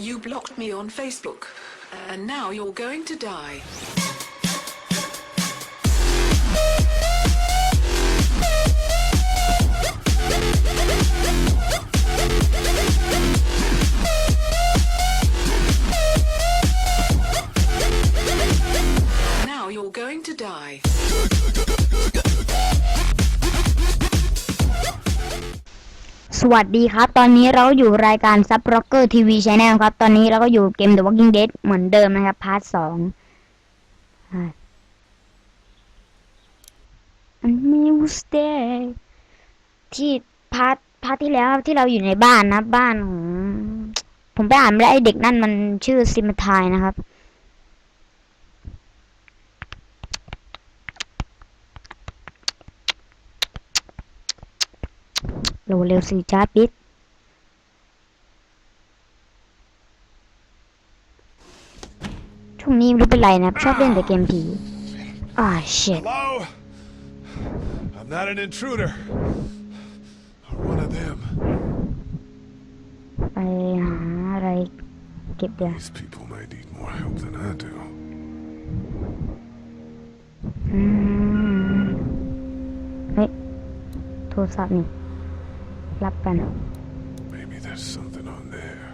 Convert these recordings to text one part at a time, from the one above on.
You blocked me on Facebook, and now you're going to die. Now you're going to die. สวัสดีครับ ตอนนี้เราอยู่รายการซับ r o c k e r TV Channel ครับ ตอนนี้เราก็อยู่เกม The Walking Dead เหมือนเดิมนะครับ พาร์ทสองอ่า And me will stay ที่พาร์ทพาร์ทที่แล้วครับที่เราอยู่ในบ้านนะ บ้านของผมไปอ่านไมาแล้ไอเด็กนั่นมันชื่อซิมทายนะครับ โหลเร็วสิจ้าปิดช่วงนี้ไม่รู้เป็นไรนะชอบเล่นแต่เกมผีอ่า shit Hello? I'm not an intruder. Or one of them. ไปหาอะไรเก็บเดี๋ยว These people may need more help than I do. อืมเฮ้ยโทรศัพท์นี่ รับกัน Maybe there's something on there.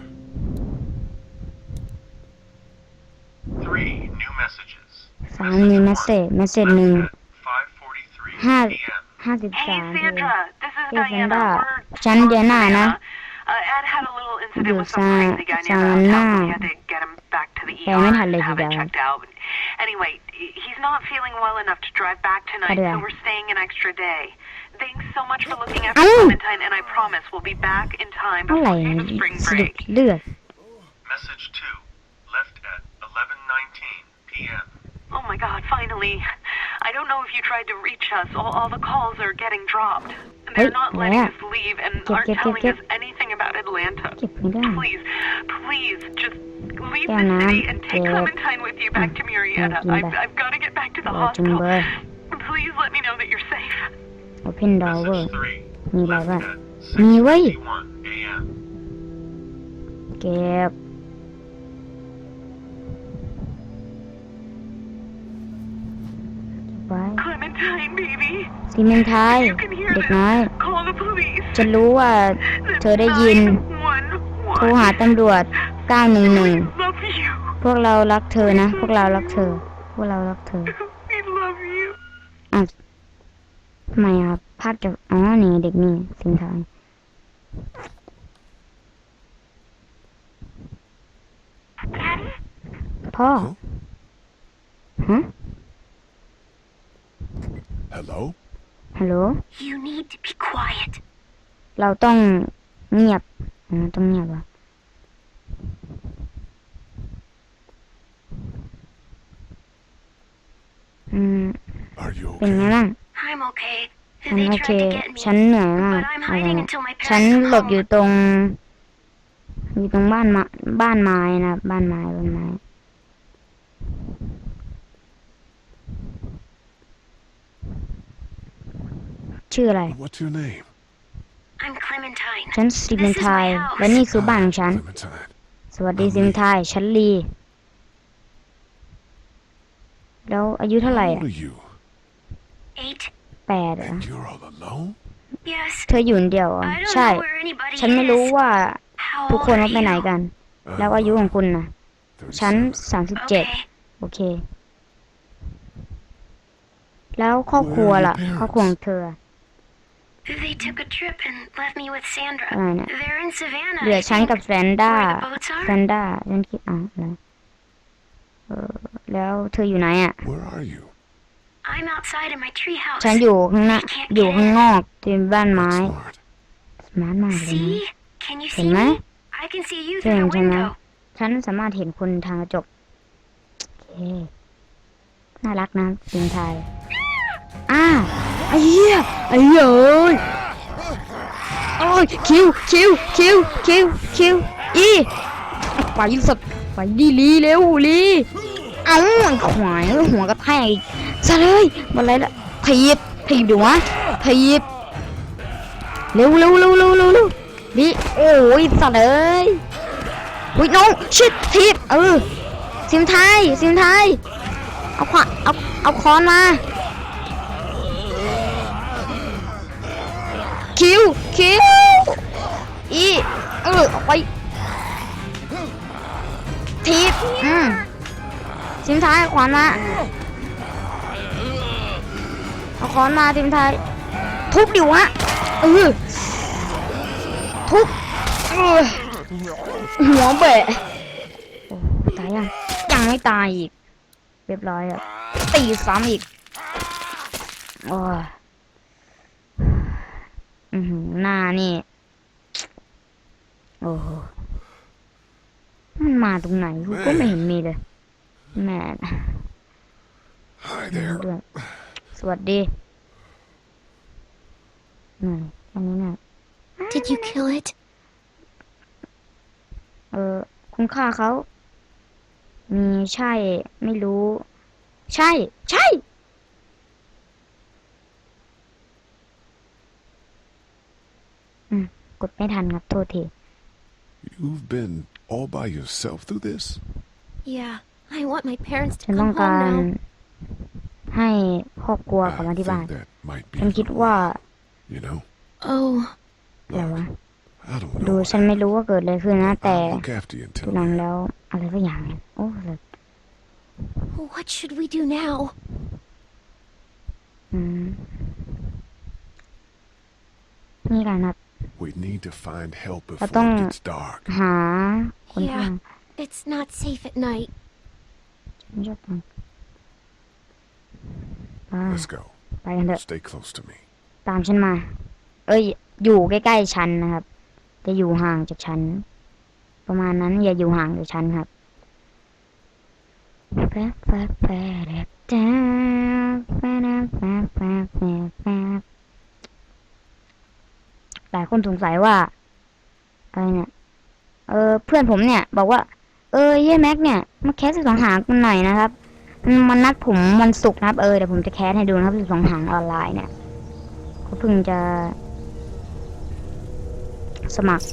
Three new messages. สามมีเมสเซจเมสเซจหนึ่ง Five forty-three ห้า p.m. ห้าสิบ Hey สาม Sandra, this is Hey, Diana. Sandra. We're Chan from Diana, Savannah. na? Uh, Ed had a little incident Yo, with some Sa- crazy guy near Savannah. downtown, so we had to get him back to the Kaya ER may and halay have siya. him checked out. Anyway, he- he's not feeling well enough to drive back tonight, Kaya. so we're staying an extra day. Thanks so much for looking after Ow! Clementine, and I promise we'll be back in time อะไร before the spring สะดุด break. เลือด Message two. Left at eleven nineteen p.m. Oh my god, finally. I don't know if you tried to reach us. All, all the calls are getting dropped. They're Hey, not letting yeah. us leave and Get, aren't get, get, telling get. us anything about Atlanta. เก็บไม่ได้ Please, please, just leave Yeah, the ma'am. city and take Get. Clementine with you back to Murrieta. Yeah, I've, Kimba. I've got to get back to the รอจุงเบอ hospital. ร์ Please let me know that you're safe. Open door เวอ Message ร์ three. มีอะไร Left บ้าง at มีเว้ย one a.m. เก็บ ไว้ Clementine, baby. ซีเมนไทย You can hear เด็ก this. น้อย Call the police. จะรู้ว่า The เธอได้ยิน โทรหา 911. ตำรวจ 911 We love you. พวกเรารักเธอนะ พวกเรารักเธอ พวกเรารักเธอ We love you. อะทำ ไมอะพลาดจากอ๋อนี่เด็กนี่สิงทายพ่อฮะ Hello? ฮัลโหล You need to be quiet. เราต้องเงียบอ๋อต้องเงียบอะอืม Are you เป็นไง okay? บ้าง I'm okay. ฉัน They โอเค tried to get me, ฉันเหนื่อยมาก but I'm อะไร hiding นะ until my ฉัน parents come หลบอยู่ home. ตรง อยู่ตรงบ้านไม้บ้านไม้นะบ้านไม้บ้านไม้ชื่ออะไร What's your name? I'm Clementine. ฉันซิมทายและนี่คือบ้านของฉัน Clementine. สวัสดีซิมทายฉันลี แล้วอายุเท่าไหร่ How อะ old are you? Eight. แปดอะ And you're all alone? Yes. เธออยู่คนเดียวเหรอ I don't ใช่ know where anybody ฉันไม่รู้ is. ว่า How ทุก old คน are ว่าไปไหน you? กันแล้วอายุของคุณนะฉัน 37. สามสิบเจ็ด Okay. โอเค แล้วครอบครัวล่ะ Where are your ครอบครัวของเธอ They took a trip and left me with Sandra. อะไรเนี่ย They're in Savannah. เหลือ I ฉัน think. กับแซนด้า Where the boats แซ are? นด้าฉันคิดอะอะไรเออแล้วเธออยู่ไหนอะ Where are you? I'm outside in my treehouse. ฉันอยู่ข้างหน้าอยู่ข้างนอกที่บ้านไม้ That's smart. สมาร์ทมากเลยนะ See? Can you เห็น see ไหม me? I can see you เห็น through the ใช่ไหม window. ฉันสามารถเห็นคนทางกระจกโอเคน่ารักนะสิงไทยอ้าไอ้เหี้ยไอ้เหี้ยเอ้ยโอ้ยคิวคิวคิวคิวคิวอีไปสัตว์ไปดีลีเร็วลีเอ้าไอ้ขวายหัวกระแทกอีก ซะเลยมาไรละถีบถีบดิวะถีบเร็วเร็วเร็วเร็วเร็วเร็วดิโอ้ยสัตว์เอ้ยอุ้ยน้องชิดทีบเออซิมไทยซิมไทยเอาขวาเอาเอาค้อนมาคิวคิวอีเออเอาไปทีบอืมซิมไทยขวานมา เอาค้อนมาซิมไทย ทุบดิวะเออทุบเออหัวเบะโอ้ตายยังยังไม่ตายอีก เรียบร้อยอะตีซ้ำอีกโอ้ยอือหือหน้านี่ โอ้โหมันมาตรงไหนกูก็ไม่เห็นมีเลยแหม่ Hi มี there. ด้วย สวัสดีนี่อันนี้เนี่ย Did you kill it? เออคุณค่าเขา มีใช่ ไม่รู้ ใช่ ใช่ อืม กดไม่ทันครับโทษที You've been all by yourself through this? Yeah. I want my parents ฉัน to ต้อง come การ home now. ให้ครอบครัวกลับ I มาที่บ้าน think that might be ฉัน a คิด little ว่า rough, you know. Oh. อะไรวะ I don't ดู know. ฉันไม่รู้ว่าเกิดอะไรขึ้นนะ แต่ I'll look after you ดู until หนัง then. แล้วอะไรสักอย่างเนี่ยโอ้เลย What should we do now? อืมนี่กันครับ We need to find help before it Attends. gets dark. หาคนที่ Yeah. It's not safe at night. ฉันชอบฟังไป Let's go. ไปกันเถอะ Stay close to me. ตามฉันมา เอ้ย อยู่ใกล้ๆฉันนะครับ จะอยู่ห่างจากฉัน ประมาณนั้นอย่าอยู่ห่างจากฉันครับแป๊บแป๊บแป๊บแป๊บแป๊บแป๊บแป๊บแป๊บแป๊บแป๊บหลายคนสงสัยว่าอะไรเนี่ย เออเพื่อนผมเนี่ย บอกว่า เออเย่แม็กเนี่ย มาแคสสิบสองหางกันหน่อยนะครับ มันนัดผมวันศุกร์นะครับเออเดี๋ยวผมจะแคสให้ดูนะครับสิบสองหางออนไลน์เนี่ยก็เพิ่งจะ สมัคร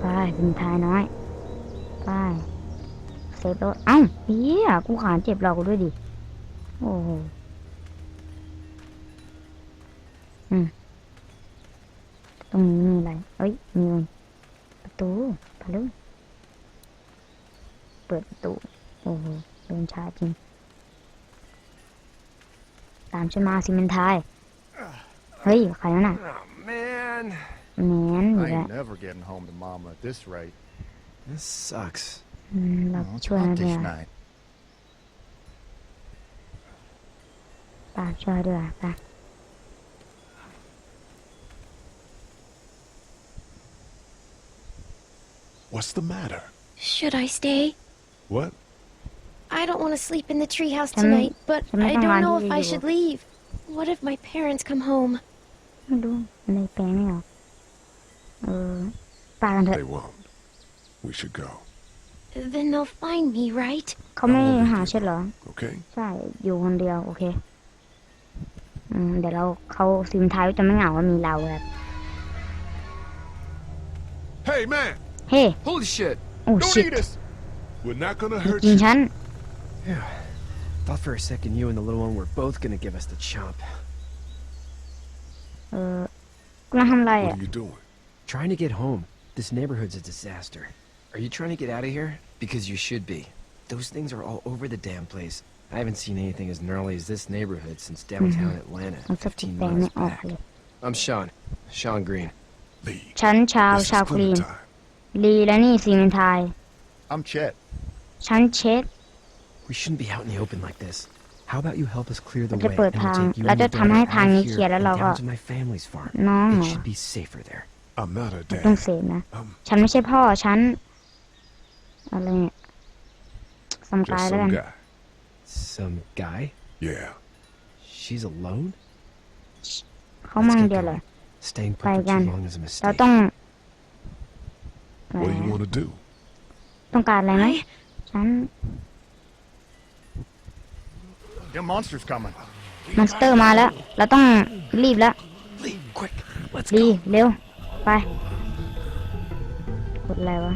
ไปเป็นทายน้อยไปเซฟรถเอ้าเฮียกูขาเจ็บเรากูด้วยดิ โอ้โหอืมตรงนี้มีอะไรเอ้ยมีประตูไปเลย เปิดประตู โอ้โหเดินช้าจริง ตามฉันมาสิมันทาย เฮ้ย ใครนั่นน่ะ Oh, man. แมนอยู่ I แล้ว ain't never getting home to Mama at this rate. This sucks. อืมเรา Well, it's ช่วยนะ hot เพื่อ this น night. ป้าช่วยด้วยป้า What's the matter? Should I stay? What? I don't want to sleep in the treehouse Can- tonight, but can I I come don't on know to if I you? should leave. What if my parents come home? ไม่รู้ในแปลงไม่ออกเออป้ากันเถอะ They won't. We should go. Then they'll find me, right? เขาไม่หาใช่เหรอ Okay? ใช่ อยู่คนเดียว โอเค อืม เดี๋ยวเราเขาซิมท้ายจะไม่เหงาว่ามีเราแบบ Hey, man! เฮ้ Holy shit. โอ้ Don't ชิต eat us! We're not gonna กิ hurt น you. ฉัน Thought for a second you and the little one were both gonna give us the chomp. เออกูมาทำอะไร What อ่ะ are you doing? Trying to get home. This neighborhood's a disaster. Are you trying to get out of here? Because you should be. Those things are all over the damn place. I haven't seen anything as gnarly as this neighborhood since downtown Atlanta, มันสติ 15 แปลไม่ miles ออก back. เลย I'm Sean. Sean Green. Lee. ฉันชาว This is ชาวคลีน Clementine. ลีและนี่ซีเมนทาย I'm Chet. ฉันเช็ด We shouldn't be out in the open like this. How about you help us clear the เราจะ way เปิด and ทาง we'll take you เรา and จะ your ทำให้ brother ทาง out นี้ of เคลียร์ here แล้วเรา and ก็ down to my family's farm. น้องเหร It อ should be safer there. I'm not a ต้อง dad. เสพนะ I'm ฉันไม่ใช่พ่อ ฉัน อะไรเนี่ยสมกาย just แล้วกัน some guy. Some guy? Yeah. She's alone? เขามาคนเดียวเลย Staying put Bye for again. too long is a เรา mistake. ต้อง What do you want to do? ต้องการอะไรไหม I ฉัน Them monsters coming. มอนสเตอร์มาแล้ว เราต้องรีบแล้ว Lee, quick, let's รี go. เร็ว ไปดอะไรวะ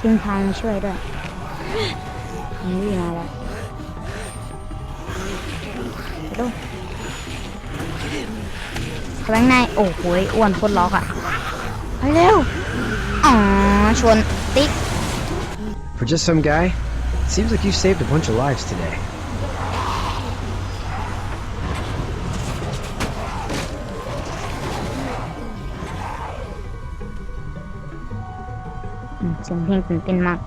ซึ่งทางช่วยด้วยมันวิ่งมาแล้ว ดูเข้าไปข้างในโอ้โหอ้วนโคตรล็อกอะไปเร็วอ๋อชวนติ๊ก For just some guy, it seems like you saved a bunch of lives today. อืมเสียงเพลงตื่นเต้นมาก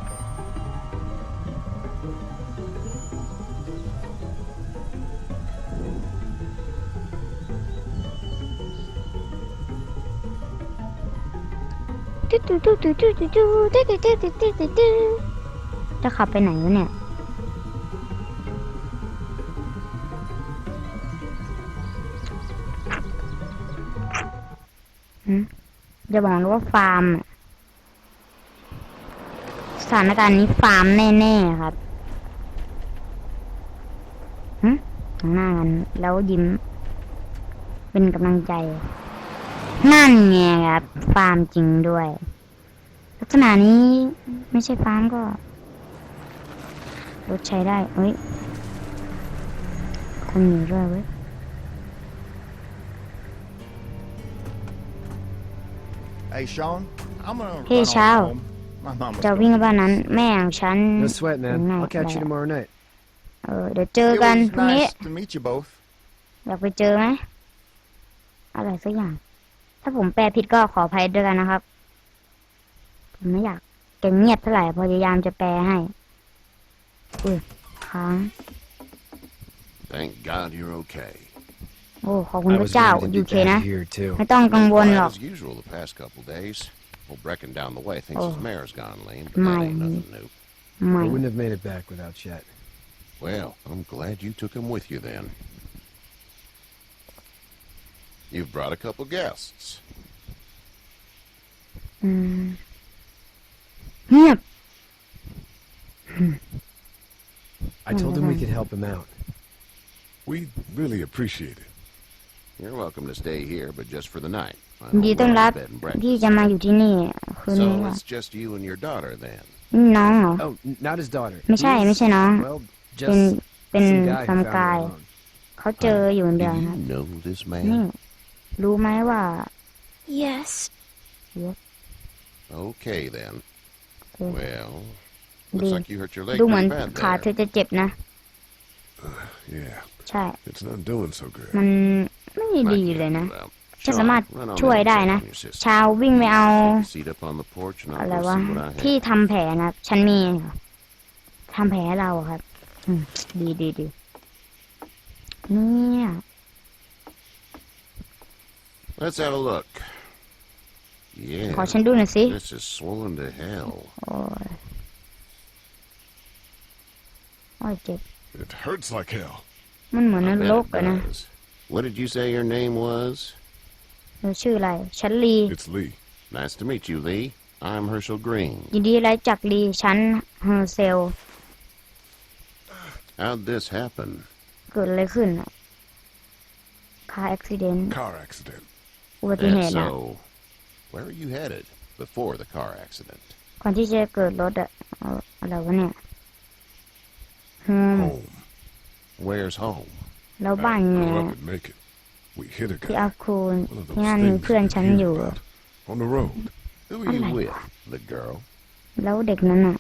จะขับไปไหนวะเนี่ยจะบอกว่าฟาร์มสถานการณ์นี้ฟาร์มแน่ๆครับหึมหน้ากันแล้วยิ้ม เป็นกำลังใจ นั่นไงครับ ฟาร์มจริงด้วย ลักษณะนี้ไม่ใช่ฟาร์มก็รถใช้ได้เอ้ยคนอยู่ด้วยเว้ย Hey, Sean, I'm gonna Hey, run on Shao. home. My mama's จะ gonna วิ่ง be บ้านนั้นแม่ของฉัน No sweat, man. Night, I'll catch you night. tomorrow night. เออเดี๋ยวเจอ It กัน was พรุ่งนี้ nice to meet you both. อยากไปเจอไหมอะไรสักอย่าง ถ้าผมแปลผิดก็ขออภัยด้วยกันนะครับผม ไม่อยากเก่งเงียบเท่าไหร่พยายามจะแปลให้อุ้ยค้าง Thank God you're okay. โอ้ขอบคุณ I พ was ระเจ้า ready to อยู่ be เคนะ back here too. ไม่ต้องกังวล Quiet หรอก as usual the past couple days. Well, Brecken down the way thinks Oh. his mare's gone lame, but that My. ain't nothing new. ไม่ I wouldn't have made it back without Chet. Well, I'm glad you took him with you then. You've brought a couple guests. อืม เงียบ I told him we could help him out. We really appreciate it. You're welcome to stay here, but just for the night. My ยินดี home ต้อนรับ bed and ที่ breakfast. จะมาอยู่ที่นี่คืนนี้ So ค่ะ it's just you and your daughter then. นี่น้องเหรอ Oh, n- not his daughter. ไม่ใช่ He's- ไม่ใช่น้อง Well, เป็น just เป็น some guy ทำ who found กาย her alone. เขาเจออยู่คน Do เดียวนะ you know this นี่ man? รู้ไหมว่า Yes. Okay then. Okay. Well, Đi. looks like you hurt your leg ดูเหมือน pretty bad ขาเธ there. อจะเจ็บนะ Yeah, ใช่ it's not doing so good. มันไม่ดี I เลย can't นะ do that. ฉันสามารถ Run on ช่วย in and ได้ check นะ on your sister. ชาววิ่งไปเอา Take a seat up on the porch and อะไร I'll go วะ see what I ที่ have. ทำแผลนะฉันมีทำแผลให้เราอะครับ อืม ดีดีดีเนี่ย Let's have a look. ขอ Yeah, ฉันดูหน่อยสิ this is swollen to hell. โอ้ยโอ้ยเจ็บ It hurts like hell. มันเหมือน I น bet ร it กอะนะ does. What did you say your name was? เธอชื่ออะไร ฉันลี It's Lee. Nice to meet you, Lee. I'm Herschel Green. ยินดีไรจากลี ฉันเฮอร์เซล How'd this happen? เกิดอะไรขึ้นอะคาร์อุบิเหตุ Car accident. อุบัติเห That's ตุอะ so. Where are you headed before the car accident? ก่อนที่จะเกิดรถอะเอาอะไรวะเนี่ยโฮม Home. Where's home? แล้วบ้าน I เนี่ย grew up in Macon. We hit a ที่ guy. อาคูน One of ที่ those นั่นมี things เพื่อน you ฉัน hear อยู่ about on the road. Who are you my with? The girl? แล้วเด็กนั้นอ่ะ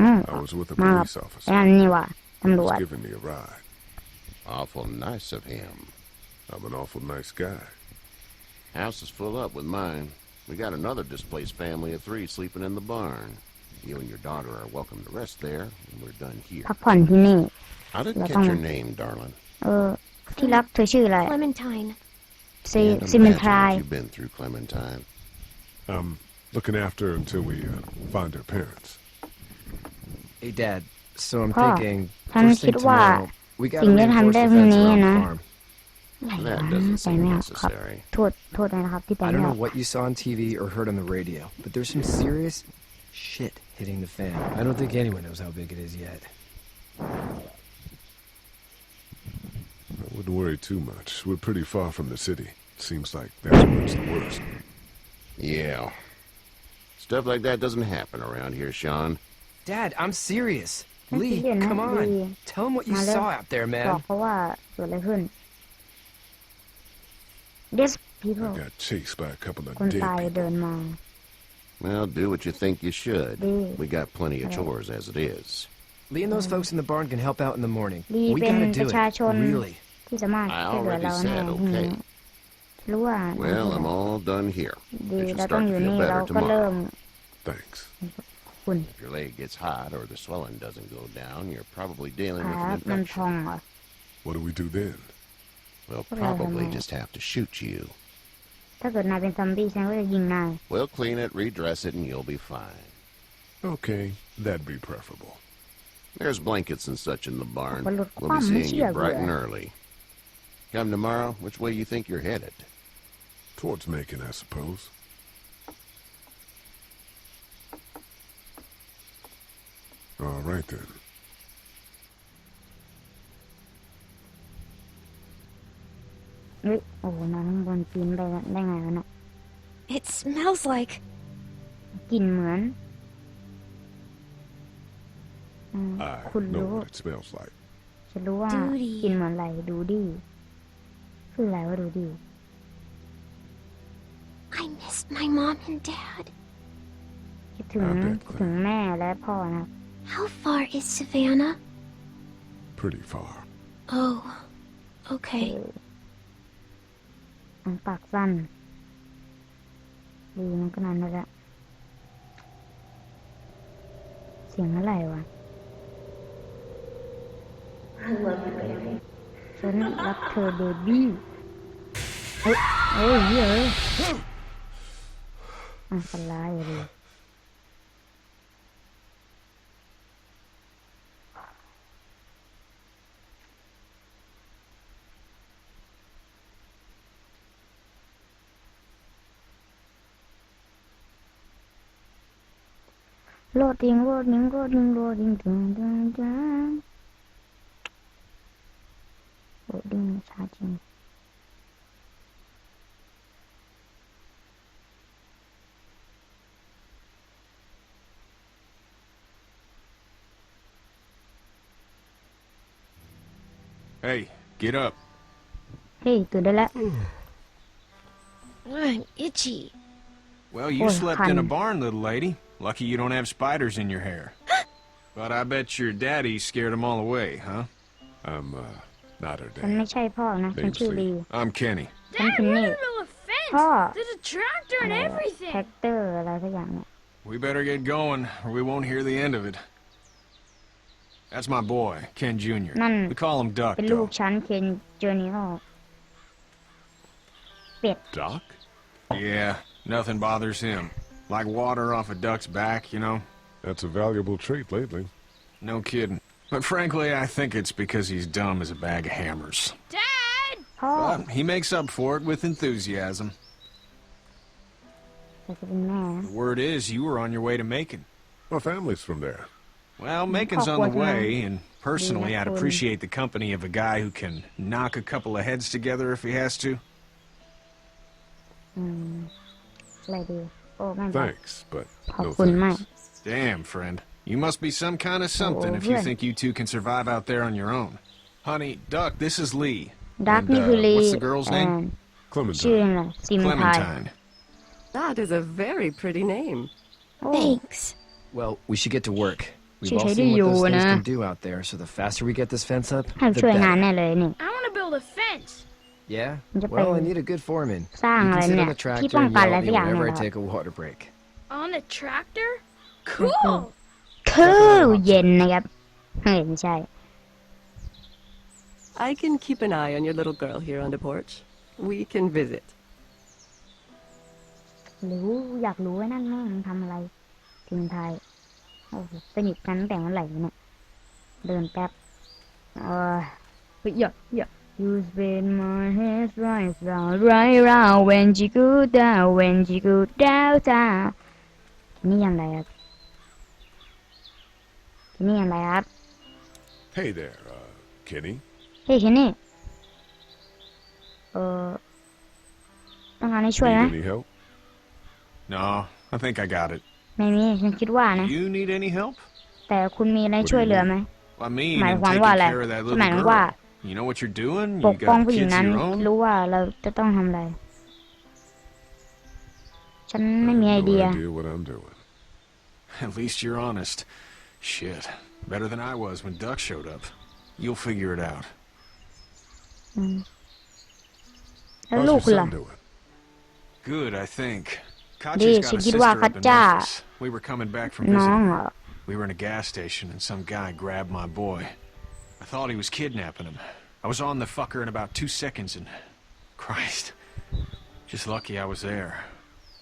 อืม I was with a มากับ police ไอ้ officer. นั่นนี่ว่ะตำรวจ He's giving me a ride. Awful nice of him. I'm an awful nice guy. House is full up with mine. We got another displaced family of three sleeping in the barn. You and your daughter are welcome to rest there when we're done here. พักผ่อนที่นี่ I didn't Là catch con your à? name, darling. เออ ที่รักเธอชื่ออะไร Clementine. ซี Can't ซีเมน imagine ทราย what you've been through, Clementine. I'm looking after her until we uh, find her parents. Hey, Dad. So I'm Pa, thinking. ฉัน First คิด thing ว่า tomorrow, we gotta สิ่งที่ reinforce ทำได้ the พรุ่ง fence นี้ around นะ the farm. อะไร That วะ doesn't ไป seem ไม่ออกครับ necessary. โทษ โทษด้วยนะครับที่ไป I ไม่ don't ออ know ก what you saw on TV or heard on the radio, but there's some serious, Shit hitting the fan. I don't think anyone knows how big it is yet. I wouldn't worry too much. We're pretty far from the city. Seems like that's where it's the worst. Yeah. Stuff like that doesn't happen around here, Sean. Dad, I'm serious. Don't Lee, forget, come huh? on. Lee. Tell him what you My love. saw out there, บอก man. เขาว่าเกิดอะไรขึ้น There's people. I got chased by a couple of dead people. Well, do what you think you should. We got plenty of chores as it is. Lee and those folks in the barn can help out in the morning. We gotta do it. Really. I already said okay. Well, I'm all done here. You should start to feel better tomorrow. Thanks. If your leg gets hot or the swelling doesn't go down, you're probably dealing with an infection. What do we do then? We'll Okay, probably honey. just have to shoot you. ถ้าเกิดนายเป็นซอมบี้ฉันก็จะยิงนาย We'll clean it, redress it, and you'll be fine. Okay, that'd be preferable. There's blankets and such in the barn. Well, look, We'll be Mom, seeing you Michigan. bright and early. Come tomorrow, which way you think you're headed? Towards Macon, I suppose. All right then. เฮ้ยโอ้โหนอนข้างบนปีนไปได้ไงวะน่ะ It smells like. กลิ่นเหมือนอืม I คุณ know รู้ what it smells like. ฉันรู้ว่า ดูดิ กลิ่นเหมือนอะไรดูดิคืออะไรว่าดูดิ I miss my mom and dad. คิดถึง I bet คิดถึงแม่และพ่อนะครับ How far is Savannah? Pretty far. Oh, okay. มัน ปากสั้นดีมันก็นานแล้วละเสียงอะไรวะฉันรักเธอเบบี้เฮ้ยเฮ้ยเฮ้ยอันตรายเลย Loading, loading, loading, loading, ding, ding, ding. Loading, charging. Hey, get up. Hey, good the. I'm hmm. itchy. Well, you oh, slept honey. in a barn, little lady. Lucky you don't have spiders in your hair. but I bet your daddy scared them all away, huh? I'm, uh, not her dad. I'm Charlie Paul, and I can too I'm Kenny. Dad, we're in the fence. Paul. There's a tractor and everything. We better get going, or we won't hear the end of it. That's my boy, Ken Jr. We call him Duck, though. Ken Jr. Duck? Yeah, nothing bothers him. Like water off a duck's back, you know? That's a valuable trait lately. No kidding. But frankly, I think it's because he's dumb as a bag of hammers. Dad! Oh. But he makes up for it with enthusiasm. The word is, you were on your way to Macon. My family's from there. Well, Macon's on the way, and personally, I'd appreciate the company of a guy who can knock a couple of heads together if he has to. Hmm. Maybe. Thanks, but no thanks. Damn, friend. You must be some kind of something if you think you two can survive out there on your own. Honey, Duck, this is Lee. Duck, and, uh, what's the girl's name? Clementine. Clementine. That is a very pretty name. Thanks. Well, we should get to work. We've all seen what those things can do out there, so the faster we get this fence up, the better. I want to build a fence. Yeah?จะไป Well, I need a good foreman. สร้าง You อะไร can sit เนี่ on ย the tractor ที่ป้อง and กัน yell อะไร at สั me กอย่างเนี่ whenever ย I เหรอ take a water break. On the tractor? Cool. คือเย็นนะครับเฮ้ยไม่ใช่ I can keep an eye on your little girl here on the porch. We can visit. หรืออยากรู้ว่านั่นแม่งทำอะไรทีมไทย โอ้โหสนิทกันตั้งแต่เมื่อไหร่เนี่ย เดินแป๊บเออเฮ้ยอย่าอย่า You spin my head right round right round when you go down when you go down down นี่ยังไงครับที่นี่อะไรครับ Hey there, uh, Kenny. เฮ้ยที่นี่เออต้องการให้ช่วยไหม Need any help? No, I think I got it. ไม่มีฉันคิดว่านะ You need any help? แต่คุณมีอะไรช่วยเหลือไหม I mean, หมาย in ความ taking ว่าอะไร care of that หมาย little ความว่า girl. You know what you're doing? ป You กป้อง got ผู้หญิง kids นั้น of your own? รู้ว่าเราจะต้องทำอะไร ฉันไม่มี I ไอ have เดีย no idea what I'm doing. At least you're honest. Shit. Better than I was when Duck showed up. You'll figure it out. อืมแล้ว How's ลู your กคุณล่ะ son doing? Good, I think. Di, Kachi's got a si sister Gidwa up in Katja. Memphis. We were coming back from น้อง visiting. เหรอ We were in a gas station and some guy grabbed my boy. I thought he was kidnapping him. I was on the fucker in about two seconds and... Christ. Just lucky I was there.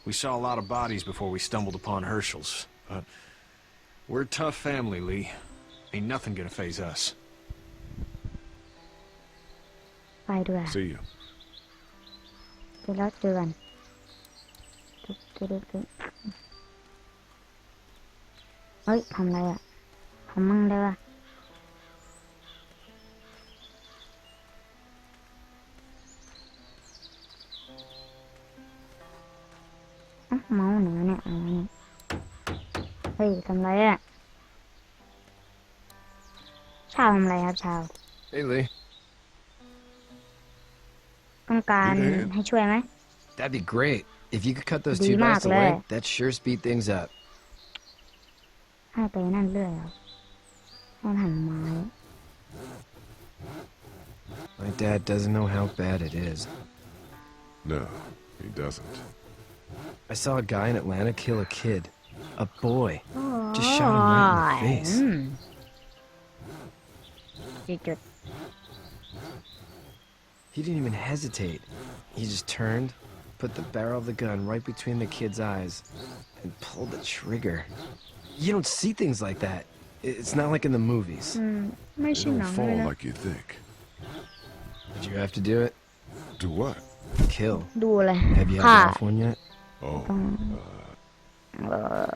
We saw a lot of bodies before we stumbled upon Herschel's, but... We're a tough family, Lee. Ain't nothing gonna phase us. I do. See you. Good luck, Duran. Ôi, phòng này ạ. Phòng măng. เฮ้ยทำอะไรอ่ะทำมั่งได้ปะอ่ะเมาส์หนูเนี่ยเอาเนี่ยเฮ้ยทำไรอ่ะชาวทำไรครับชาว Hey, Lee. ต้องการ Good hand. ให้ช่วยไหม That'd be great. If you could cut those Di two guys mạc away, lệ. that'd sure speed things up. ให้ไปนั่นเรื่อยเหรอให้หันไม้ My dad doesn't know how bad it is. No, he doesn't. I saw a guy in Atlanta kill a kid, a boy. Aww. Just shot him right in the face. Mm. He didn't even hesitate. He just turned, put the barrel of the gun right between the kid's eyes, and pulled the trigger. You don't see things like that. It's not like in the movies. Mm. Don't fall like you think. Did you have to do it? Do what? Kill. Do Have you had one yet? Oh, เออ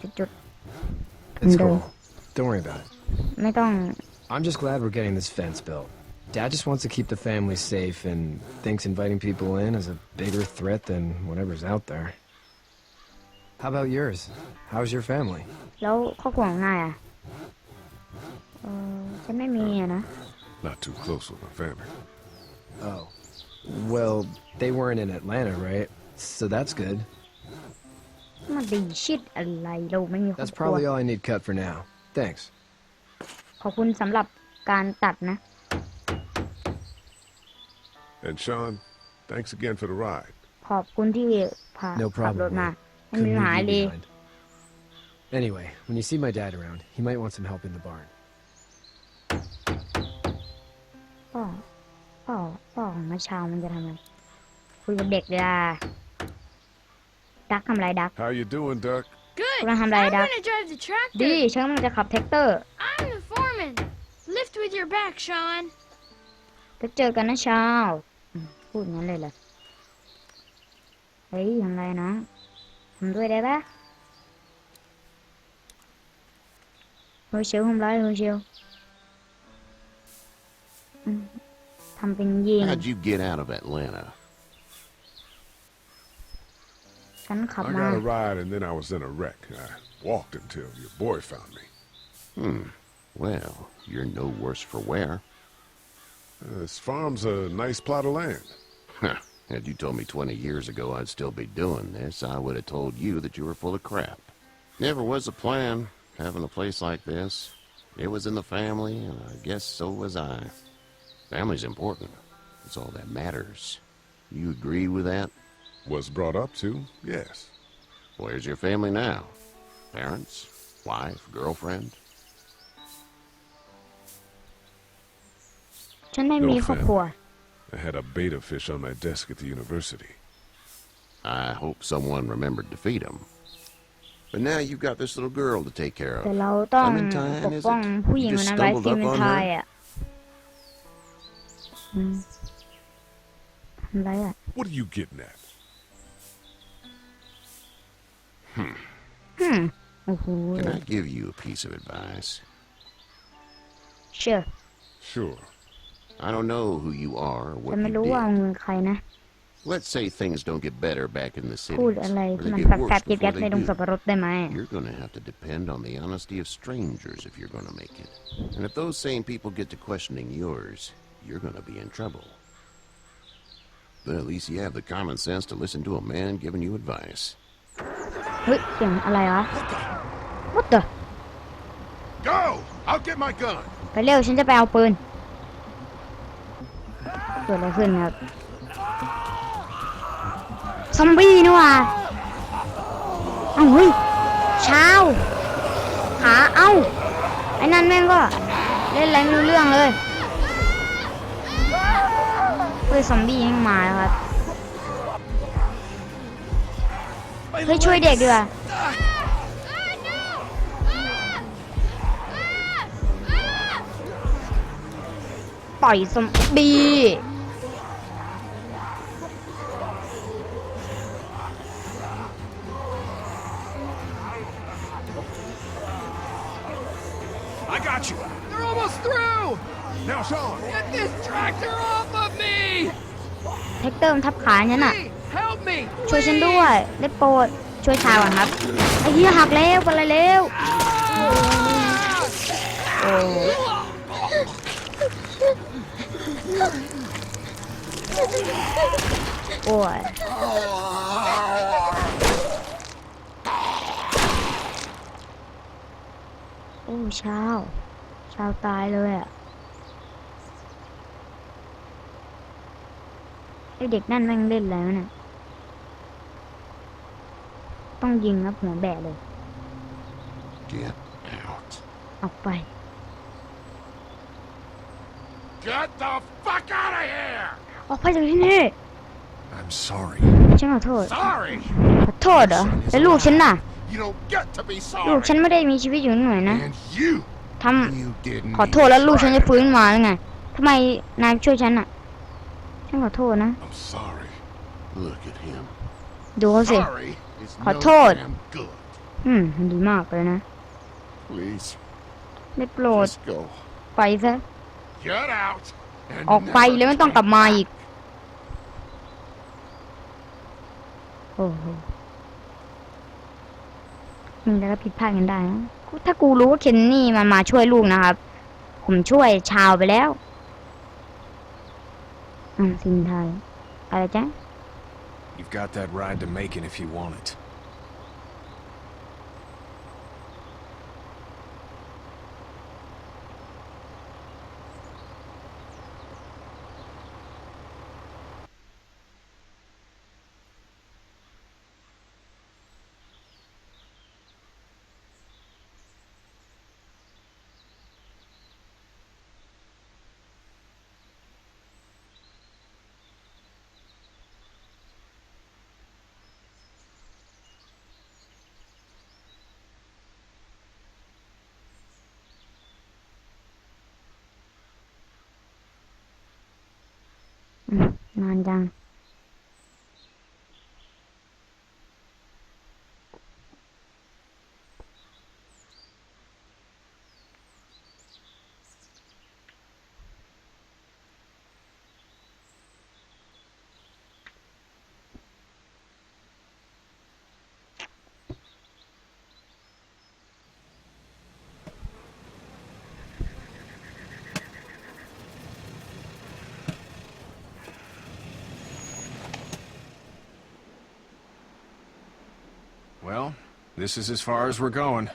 จุดจุด It's No. cool. Don't worry about it. ไม่ต้อง I'm just glad we're getting this fence built. Dad just wants to keep the family safe and thinks inviting people in is a bigger threat than whatever's out there. How about yours? How's your family? แล้วครอบครัวของนายอ่ะเออฉันไม่มีอะนะ not too close with my family. Oh. Well, they weren't in Atlanta, right? So that's good. มาดีชิดอะไรเราไม่มีครอบ That's ครัว probably all I need cut for now. Thanks. ขอบคุณสำหรับการตัดนะ And Sean, thanks again for the ride. ขอบคุณที่พา No ขับรถ problem. มา Lee. ไม่มี Couldn't ปัญหา leave เล you ย behind. Anyway, when you see my dad around, he might want some help in the barn. พ่อ พ่อ พ่อ ของนัชชาวมันจะทำอะไรคุยกับเด็กเลยอะดักทำอะไรดัก How you doing, Duck? Good. Kung hamlay, I'm Doc. gonna drive the ดี tractor. ฉันกำลังจะขับแท็กเตอร์ I'm the foreman. Lift with your back, Sean. จะเจอกันนะชาวอืมพูดงั้นเลยเหรอเฮ้ยทำอะไรนะทำด้วยได้ปะเฮ้ยเชียวทำไรเฮ้ยเชียวอืม ทำเป็นยิง How'd you get out of Atlanta? ฉันขับ I มา got a ride and then I was in a wreck. I walked until your boy found me. Hmm. Well, you're no worse for wear. Uh, this farm's a nice plot of land. Huh. Had you told me 20 years ago I'd still be doing this, I would have told you that you were full of crap. Never was a plan, having a place like this. It was in the family, and I guess so was I. Family's important. It's all that matters. You agree with that? Was brought up to, yes. Where's your family now? Parents? Wife? Girlfriend? ฉันไม่มีครอบครัว I had a beta fish on my desk at the university. I hope someone remembered to feed him. But now you've got this little girl to take care แต่ of. เราต้อง Clementine, ปก is ป้อง it? ผู้หญิง You คน just นั้นไว้ stumbled ฟิ up เมน on ไทาย her? อ่ะ Mm. What are you getting at? Hmm. Hmm. Can I give you a piece of advice? Sure. Sure. I don't know who you are or what you did. Let's say things don't get better back in the city. Cool. they. You're going to have to depend on the honesty of strangers if you're going to make it. And if those same people get to questioning yours, you're going to be in trouble. But at least you have the common sense to listen to a man giving you advice. เฮ้ยเสียงอะไรวะ What the Go! I'll get my gun. ไปเร็วฉันจะไปเอาปืนเกิดอะไรขึ้นครับ ซอมบี้นี่หว่าเอ้าเฮ้ยเช้าขาเอ้า ไอ้นั่นแม่งก็ เล่นอะไรไม่รู้เรื่องเลย เฮ้ยซอมบี้ยังมาครับเฮ้ยช่วยเด็กดีกว่าปล่อยซอมบี้ อร์มันทับขาฉันน่ะ Hey, help me! ช่วยฉันด้วย ได้โปรด ช่วยชาวก่อนครับ ไอ้เหี้ยหักแล้วไปเลยเร็วโอ้โอ้ยโอ้ชาว ชาวตายเลยอะ ไอเด็กนั่นแม่งเล่นอะไรวะเนี่ยต้องยิงครับหัวแบะเลย Get out. ออกไป Get the fuck out of here! ออกไปจากที่นี่ I'm sorry. ฉันขอโทษ Sorry! ขอโทษเหรอแล้วลูกฉันน่ะ You don't get to be ลูก sorry. ฉันไม่ได้มีชีวิตอยู่หน่วยนะ And you, ท you didn't. ำขอโทษแล้วลูกฉันจะฟื้นมาแล้วไงทำไมนายช่วยฉันอะ ฉันขอโทษนะ I'm sorry. Look at him. ดูเขาสิ Sorry is ขอ no โทษ damn good. อืมมันดีมากเลยนะ Please, ได้โปรด just go. ไปซะ Get out. And ออกไป never แล้วไม่ต้องกลับ come มา back. อีก โอ้โหมีแล้วก็ผิดพลาดกันได้นะกูถ้ากูรู้ว่าเคนนี่มันมาช่วยลูกนะครับ ผมช่วยชาวไปแล้ว You've got that ride to Macon if you want it. down. This is as far as we're going.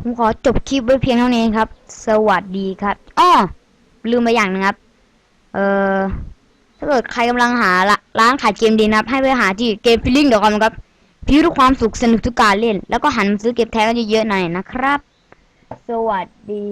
ผมขอจบคลิปไว้เพียงเท่านี้ครับ สวัสดีครับอ้อลืมไปอย่างหนึงครับ เอ่อ ถ้าเกิดใครกำลังหาร้านขายเกมดีนะครับ ให้ไปหาที่เกมฟิลลิ่งเดี๋ยวก่อนครับพิวทุกความสุขสนุกทุกการเล่น แล้วก็หันมาซื้อเก็บแท้กันเยอะๆหน่อยนะครับ สวัสดี